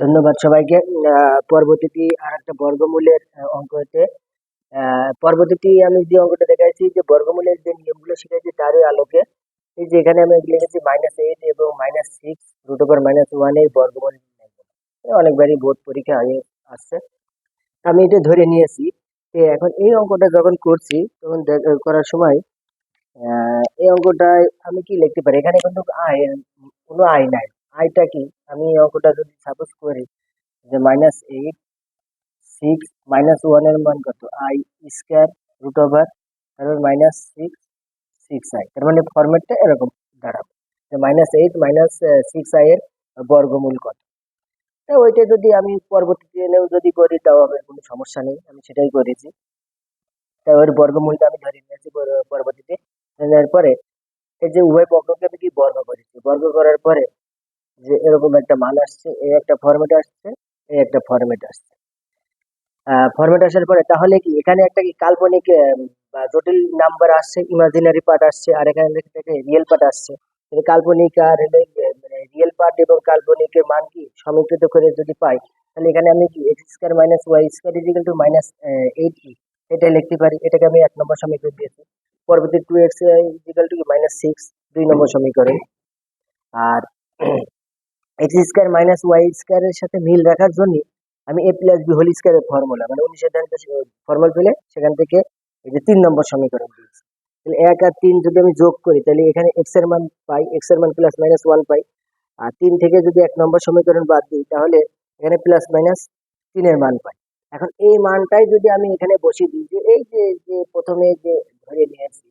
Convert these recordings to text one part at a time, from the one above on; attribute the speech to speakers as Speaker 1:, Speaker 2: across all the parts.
Speaker 1: ধন্যবাদ সবাইকে। আহ, পরবর্তীটি আর একটা বর্গমূলের অঙ্ক হতে আহ, পরবর্তীটি আমি যে অঙ্কটা দেখাইছি যে বর্গমূলের যে নিয়মগুলো শিখেছি তারই আলোকে এই যে এখানে আমি লিখেছি মাইনাস এইট এবং minus six root over minus ওয়ানের বর্গমূল অনেকবারই বোর্ড পরীক্ষা আগে আসছে। আমি এটা ধরে নিয়েছি যে এখন এই অঙ্কটা যখন করছি তখন করার সময় এই অঙ্কটায় আমি কি লিখতে পারি? এখানে কিন্তু আয় কোনো আয় নাই। আয়টা কি? আমি এই অঙ্কটা যদি সাপোজ করি যে মাইনাস এইট সিক্স মাইনাস ওয়ানের মান কত? আই স্কোয়ার রুট ওভার তারপর মাইনাস সিক্স সিক্স আই তার মানে ফরম্যাটটা এরকম দাঁড়াবে। যে minus eight minus six i এর বর্গমূল কত? তা ওইটা যদি আমি পরবর্তীতে এনেও যদি করি, তাও হবে কোনো সমস্যা নেই, আমি সেটাই করেছি। তা ওর বর্গমূলটা আমি ধরে নিয়েছি পরবর্তীতে। নেওয়ার পরে এই যে উভয় পক্ষকে আমি কি বর্গ করেছি? বর্গ করার পরে যে এরকম একটা মান আসছে এই একটা ফরম্যাট আসছে এই একটা ফরম্যাট আসছে। ফরম্যাট আসার পরে তাহলে কি এখানে একটা কি কাল্পনিক জটিল নাম্বার আসছে ইমাজিনারি পার্ট আসছে, আর এখানে থেকে রিয়েল পার্ট আসছে। কাল্পনিক আর মানে রিয়েল পার্ট এবং কাল্পনিকের মান কি সমীকৃত করে যদি পাই, তাহলে এখানে আমি কি x square minus y square is equal to minus eight ই এটা লিখতে পারি। এটাকে আমি এক নম্বর সমীকরণ দিয়েছি। পরবর্তী two x is equal to minus six দুই নম্বর সমীকরণ। আর এক্স স্কোয়ার মাইনাস ওয়াই স্কোয়ারের সাথে মিল রাখার জন্য আমি এ প্লাস বি হোল স্কোয়ারের ফর্মুলা মানে উনিশের ফর্মুলা পেলে সেখান থেকে এই যে তিন নম্বর সমীকরণ দিয়েছি। তাহলে এক আর তিন যদি আমি যোগ করি, তাহলে এখানে এক্সের মান পাই এক্সের মান প্লাস মাইনাস ওয়ান পাই। আর তিন থেকে যদি এক নম্বর সমীকরণ বাদ দিই, তাহলে এখানে প্লাস মাইনাস তিনের মান পাই। এখন এই মানটাই যদি আমি এখানে বসিয়ে দিই, যে এই যে যে প্রথমে যে ধরে নিয়েছি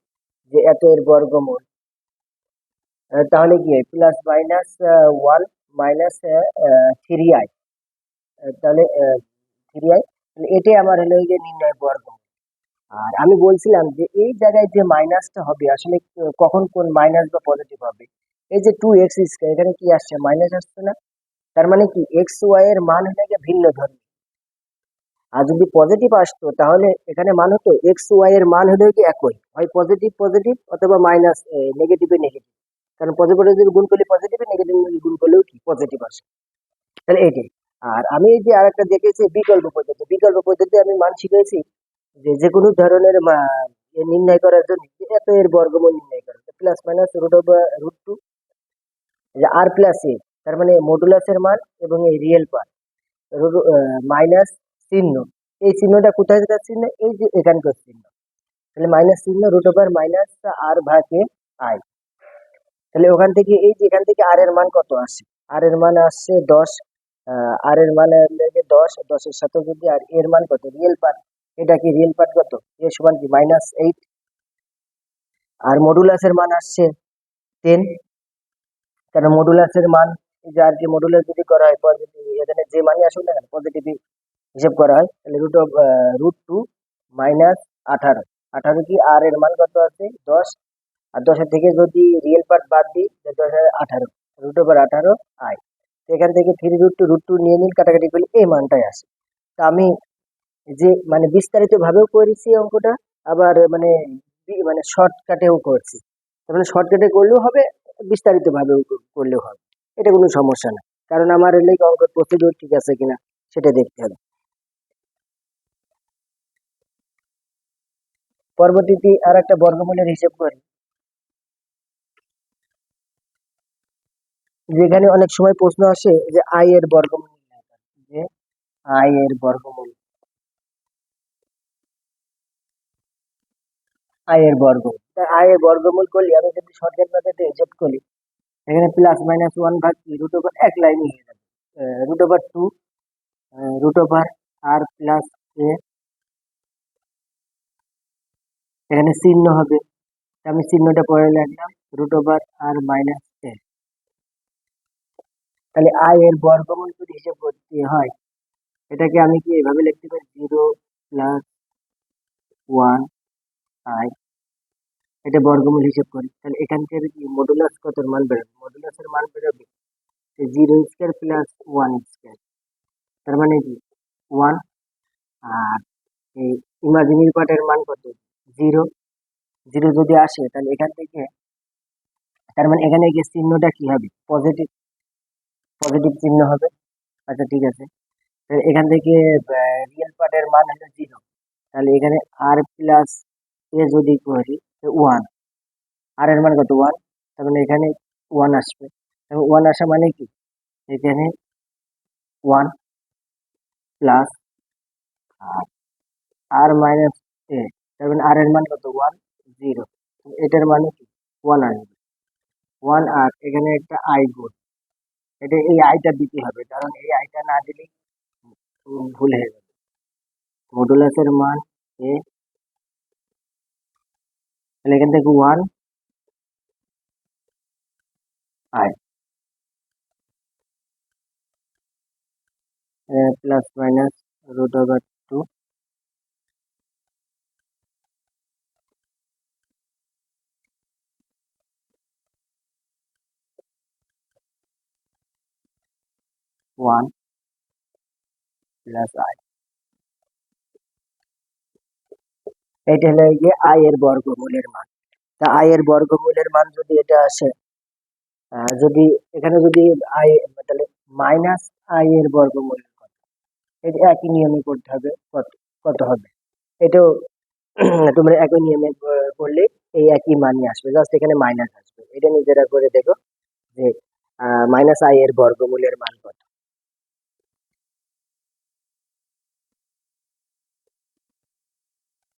Speaker 1: যে এত এর বর্গমূল, তাহলে কি হয়? Plus minus one minus three i তাহলে থ্রি আই এটাই আমার হলো যে নির্ণয় বর্গ। আর আমি বলছিলাম যে এই জায়গায় যে মাইনাসটা হবে, আসলে কখন কোন মাইনাস বা পজিটিভ হবে? এই যে টু এক্স স্কোয়ার এখানে কি আসছে? মাইনাস আসছে না? তার মানে কি? এক্স ওয়াই এর মান হলে গিয়ে ভিন্ন ধর্মী। আর যদি পজিটিভ আসতো, তাহলে এখানে মান হতো এক্স ওয়াই এর মান হলে কি একই। হয় পজিটিভ পজিটিভ অথবা মাইনাস নেগেটিভে নেগেটিভ কারণ পজিটিভ যদি গুণ করলে পজিটিভ নেগেটিভ গুণ করলেও কি? পজিটিভ আসে তাহলে এইটাই আর আমি এই যে আরেকটা দেখেছি, বিকল্প পদ্ধতি। বিকল্প পদ্ধতি আমি মান শিখেছি যে যে কোনো ধরনের নির্ণয় করার জন্য এত এর বর্গমূল নির্ণয় করা। Plus minus root over root two r plus a তার মানে মডুলাসের মান এবং এই রিয়েল পার্ট মাইনাস চিহ্ন। এই চিহ্নটা কোথায় যেটা চিহ্ন এই যে এখানকার চিহ্ন। তাহলে মাইনাস চিহ্ন রুট ওভার মাইনাস আর ভাগে আই তাহলে ওখান থেকে, এই যে এখান থেকে আর এর মান কত আসে? আর এর মান আসছে দশ আর এর মান দশ, দশের সাথে যদি আর এর মান কত? রিয়েল পার্ট এটা কি রিয়েল পার্ট কত? এ সমান কি? মাইনাস এইট আর মডুলাসের মান আসছে টেন কারণ মডুলাসের মান যে আর কি মডুলাস যদি করা হয় পজিটিভ এখানে যে মানই আসুক না পজিটিভ হিসেব করা হয়, তাহলে root of root two minus আঠারো। আঠারো কি? আর এর মান কত আছে? দশ। আর দশের থেকে যদি রিয়েল পার্ট বাদ দিই দশ হাজার আঠারো রুট ওভার আঠারো আই এখান থেকে three root two root two নিয়ে নিন কাটাকাটি করলে এই মানটাই আসে। তা আমি যে মানে বিস্তারিত ভাবেও করেছি অঙ্কটা, আবার মানে মানে শর্টকাটেও করছি। তার শর্টকাটে করলেও হবে বিস্তারিত ভাবেও করলেও হবে। এটা কোনো সমস্যা না। কারণ আমার এলে অঙ্কের প্রসিডিওর ঠিক আছে কিনা, সেটা দেখতে হবে। পরবর্তীতে আর একটা বর্গমূলের হিসেব করি। যেখানে অনেক সময় প্রশ্ন আসে যে আই এর বর্গমূল যে আই এর বর্গমূল। আই এর বর্গমূল। তা আই এর বর্গমূল করলে আমি যদি শর্টকাট মেথডে হিসেব করি, এখানে প্লাস মাইনাস ওয়ান ভাগ কি? রুট ওভার এক লাইনে হয়ে যাবে। Root over two root over r plus a এখানে চিহ্ন হবে। আমি চিহ্নটা পরে লিখলাম রুট ওভার আর মাইনাস তাহলে আই এর বর্গমূল যদি হিসেব করতে হয়, এটাকে আমি কি এভাবে লিখতে পারি? জিরো প্লাস ওয়ান আই এটা বর্গমূল হিসেব করি। তাহলে এখান থেকে কি মডুলাস কত মান বেরোবে মডুলাসের মান বেরোবে zero square plus one square তার মানে কি? ওয়ান আর এই ইমাজিনারি পার্টের মান কত? জিরো জিরো যদি আসে, তাহলে এখান থেকে, তার মানে এখানে গিয়ে চিহ্নটা কি হবে? পজিটিভ পজিটিভ চিহ্ন হবে। আচ্ছা ঠিক আছে। এখান থেকে রিয়েল পার্টের মান হলো জিরো তাহলে এখানে আর প্লাস এ যদি করি ওয়ান আর এর মান কত? ওয়ান তার মানে এখানে ওয়ান আসবে। ওয়ান আসা মানে কি? এখানে one plus r r minus a তার মানে আর এর মান কত? ওয়ান জিরো এটার মানে কি? ওয়ান আসবে। ওয়ান আর এখানে একটা আই গুণ এটা এই আইটা দিতে হবে। কারণ এই আইটা না দিলে ভুল হয়ে যাবে। মডুলাসের মান এ তাহলে এখান থেকে one i plus minus root over two one plus i এটা হলো যে আই এর বর্গমূলের মান। তা আই এর বর্গমূলের মান যদি এটা আসে যদি এখানে যদি আই তাহলে মাইনাস আই এর বর্গমূল কত এটা একই নিয়মে করতে হবে, কত কত হবে? এটাও তোমরা একই নিয়মে করলে এই একই মানই আসবে। জাস্ট এখানে মাইনাস আসবে। এটা নিজেরা করে দেখো যে মাইনাস আই এর বর্গমূলের মান